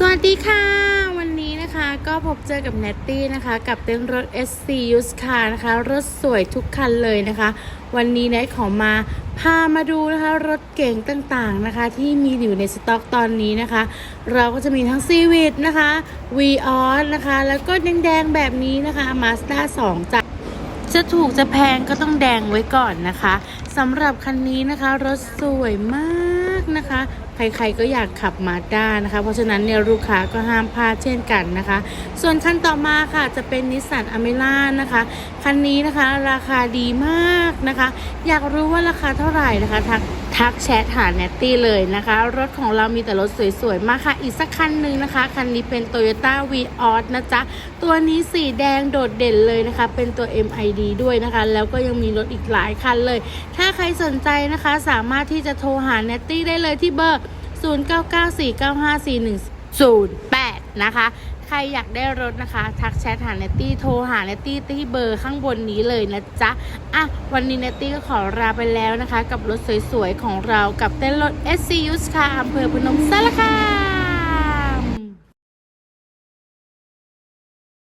สวัสดีค่ะ วันนี้นะคะก็พบเจอกับเนตตี้นะคะ กับเต้นรถ SC u s Car นะคะ รถสวยทุกคันเลยนะคะ วันนี้เนทขอมาพามาดูนะคะ รถเก่งต่างๆนะคะ ที่มีอยู่ในสต็อกตอนนี้นะคะ เราก็จะมีทั้ง c v i t นะคะ v ีออสนะคะ แล้วก็แดงๆแบบนี้นะคะ Mazda 2จ้ะจะถูกจะแพงก็ต้องแดงไว้ก่อนนะคะสำหรับคันนี้นะคะ รถสวยมาก นะคะ ใครๆก็อยากขับมาด้านะคะ เพราะฉะนั้นเนี่ยลูกค้าก็ห้ามพลาดเช่นกันนะคะ ส่วนคันต่อมาค่ะจะเป็นนิสสันอเมร่านะคะ คันนี้นะคะราคาดีมากนะคะ อยากรู้ว่าราคาเท่าไหร่นะคะทัก ทักแชทหาเนตตี้เลยนะคะ รถของเรามีแต่รถสวยๆ มากค่ะ อีกสักคันหนึ่งนะคะ คันนี้เป็น Toyota v ีออสนะจ๊ะ ตัวนี้สีแดงโดดเด่นเลยนะคะ เป็นตัว MID ด้วยนะคะ แล้วก็ยังมีรถอีกหลายคันเลย ถ้าใครสนใจนะคะ สามารถที่จะโทรหาเนตตี้ได้เลยที่เบอร์ 0994954108 นะคะ ใครอยากได้รถนะคะ ทักแชทหาเนตตี้โทรหาเนตตี้ที่เบอร์ข้างบนนี้เลยนะจ๊ะอะวันนี้เนตตี้ก็ขอลาไปแล้วนะคะ กับรถสวยๆของเรากับเต้นรถ SC u s ค่ะอำเภอพนมสารคาม